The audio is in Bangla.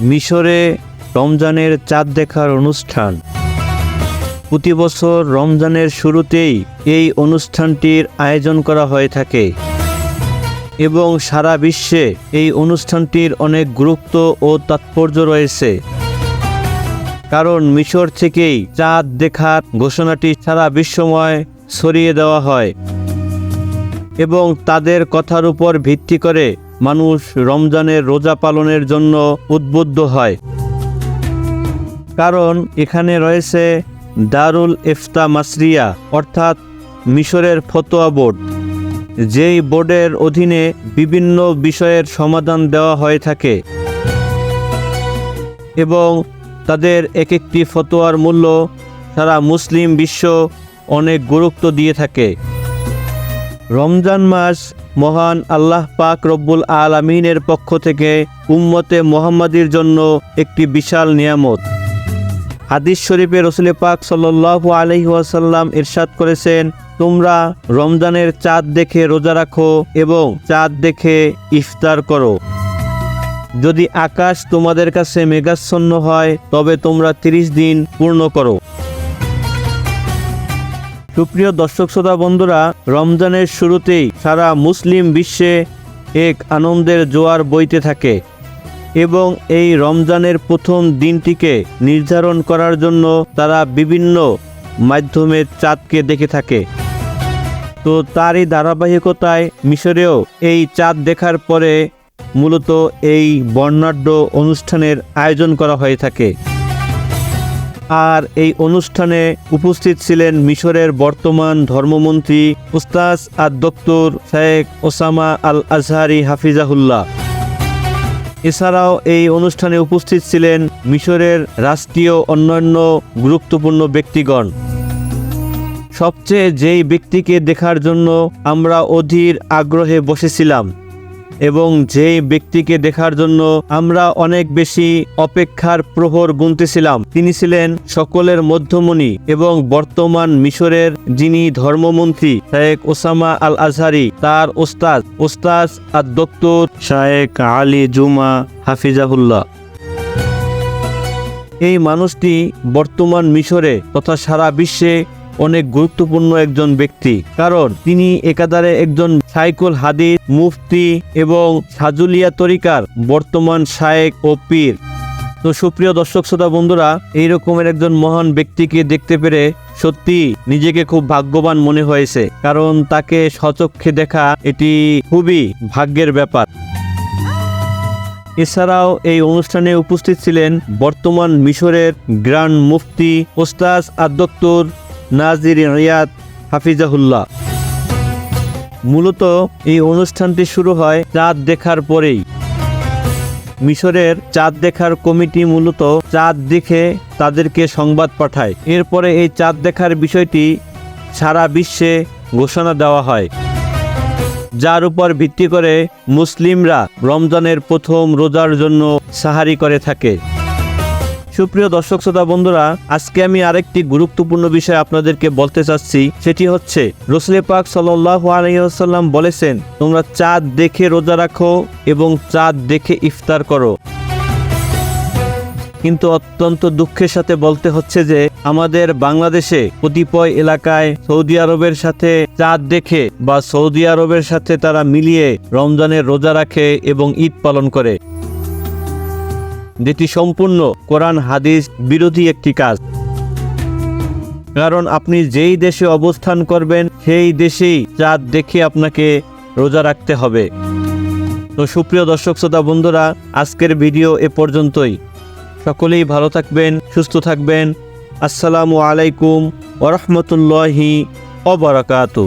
মিশরে রমজানের চাঁদ দেখার অনুষ্ঠান। প্রতি বছর রমজানের শুরুতেই এই অনুষ্ঠানটির আয়োজন করা হয়ে থাকে। এবং সারা বিশ্বে এই অনুষ্ঠানটির অনেক গুরুত্ব ও তাৎপর্য রয়েছে। কারণ মিশর থেকেই চাঁদ দেখার ঘোষণাটি সারা বিশ্বময় ছড়িয়ে দেওয়া হয়। এবং তাদের কথার উপর ভিত্তি করে মানুষ রমজানের রোজা পালনের জন্য উদ্বুদ্ধ হয়। কারণ এখানে রয়েছে দারুল ইফতা মাসরিয়া, অর্থাৎ মিশরের ফতোয়া বোর্ড। যেই বোর্ডের অধীনে বিভিন্ন বিষয়ের সমাধান দেওয়া হয়ে থাকে এবং তাদের এক একটি ফতোয়ার মূল্য সারা মুসলিম বিশ্ব অনেক গুরুত্ব দিয়ে থাকে। রমজান মাস মহান আল্লাহ পাক রব্বুল আলামিনের পক্ষ থেকে উম্মতে মোহাম্মদীর জন্য একটি বিশাল নিয়ামত। হাদিস শরীফে রসুল পাক সাল্লাহ আলহি ওয়াসাল্লাম ইরশাদ করেছেন, তোমরা রমজানের চাঁদ দেখে রোজা রাখো এবং চাঁদ দেখে ইফতার করো। যদি আকাশ তোমাদের কাছে মেঘাচ্ছন্ন হয়, তবে তোমরা তিরিশ দিন পূর্ণ করো। সুপ্রিয় দর্শক শ্রোতা বন্ধুরা, রমজানের শুরুতেই সারা মুসলিম বিশ্বে এক আনন্দের জোয়ার বইতে থাকে এবং এই রমজানের প্রথম দিনটিকে নির্ধারণ করার জন্য তারা বিভিন্ন মাধ্যমে চাঁদকে দেখে থাকে। তো তারই ধারাবাহিকতায় মিশরেও এই চাঁদ দেখার পরে মূলত এই বর্ণাঢ্য অনুষ্ঠানের আয়োজন করা হয়ে থাকে। আর এই অনুষ্ঠানে উপস্থিত ছিলেন মিশরের বর্তমান ধর্মমন্ত্রী উস্তাজ আর দক্তর শেখ ওসামা আল আজহারি হাফিজাহুল্লাহ। এছাড়াও এই অনুষ্ঠানে উপস্থিত ছিলেন মিশরের রাষ্ট্রীয় অন্যান্য গুরুত্বপূর্ণ ব্যক্তিগণ। সবচেয়ে যেই ব্যক্তিকে দেখার জন্য আমরা অধীর আগ্রহে বসেছিলাম এবং যে ব্যক্তিকে দেখার জন্য আমরা অনেক বেশি অপেক্ষার প্রহর গুনতেছিলাম, তিনি ছিলেন সকলের মধ্যমণি এবং বর্তমান মিশরের যিনি ধর্মমন্ত্রী শেখ ওসামা আল আজহারি তার ওস্তাদ ওস্তাজ আর দক্তর শায়েক আলী জুমা হাফিজাহুল্লাহ। এই মানুষটি বর্তমান মিশরে তথা সারা বিশ্বে অনেক গুরুত্বপূর্ণ একজন ব্যক্তি। কারণ তিনি একাধারে একজন সাইকুল হাদিস, মুফতি এবং সাজুলিয়া তরিকার বর্তমান শায়েক ও পীর। তো সুপ্রিয় দর্শক শ্রোতা বন্ধুরা, এই রকমের একজন মহান ব্যক্তিকে দেখতে পেরে সত্যি নিজেকে খুব ভাগ্যবান মনে হয়েছে। কারণ তাকে সচক্ষে দেখা এটি খুবই ভাগ্যের ব্যাপার। এছাড়াও এই অনুষ্ঠানে উপস্থিত ছিলেন বর্তমান মিশরের গ্র্যান্ড মুফতি ওস্তাজ আদক্তর নাজির রিয়াদ হাফিজাহুল্লাহ। মূলত এই অনুষ্ঠানটি শুরু হয় চাঁদ দেখার পরেই। মিশরের চাঁদ দেখার কমিটি মূলত চাঁদ দেখে তাদেরকে সংবাদ পাঠায়। এরপরে এই চাঁদ দেখার বিষয়টি সারা বিশ্বে ঘোষণা দেওয়া হয়। যার উপর ভিত্তি করে মুসলিমরা রমজানের প্রথম রোজার জন্য সাহারি করে থাকে। সুপ্রিয় দর্শক শ্রোতা বন্ধুরা, আজকে আমি আরেকটি গুরুত্বপূর্ণ বিষয় আপনাদেরকে বলতে চাচ্ছি, সেটি হচ্ছে রসুলে পাক সাল্লাহ বলেছেন, তোমরা চাঁদ দেখে রোজা রাখো এবং চাঁদ দেখে ইফতার করো। কিন্তু অত্যন্ত দুঃখের সাথে বলতে হচ্ছে যে, আমাদের বাংলাদেশে কতিপয় এলাকায় সৌদি আরবের সাথে চাঁদ দেখে বা সৌদি আরবের সাথে তারা মিলিয়ে রমজানের রোজা রাখে এবং ঈদ পালন করে। যেটি সম্পূর্ণ কোরআন, হাদিস বিরোধী একটি কাজ। কারণ আপনি যেই দেশে অবস্থান করবেন, সেই দেশেই চাঁদ দেখে আপনাকে রোজা রাখতে হবে। তো সুপ্রিয় দর্শক, শ্রোতা, বন্ধুরা, আজকের ভিডিও এ পর্যন্তই। সকলেই ভালো থাকবেন, সুস্থ থাকবেন। আসসালামু আলাইকুম ওরহমতুল্লাহি অবরাকাতু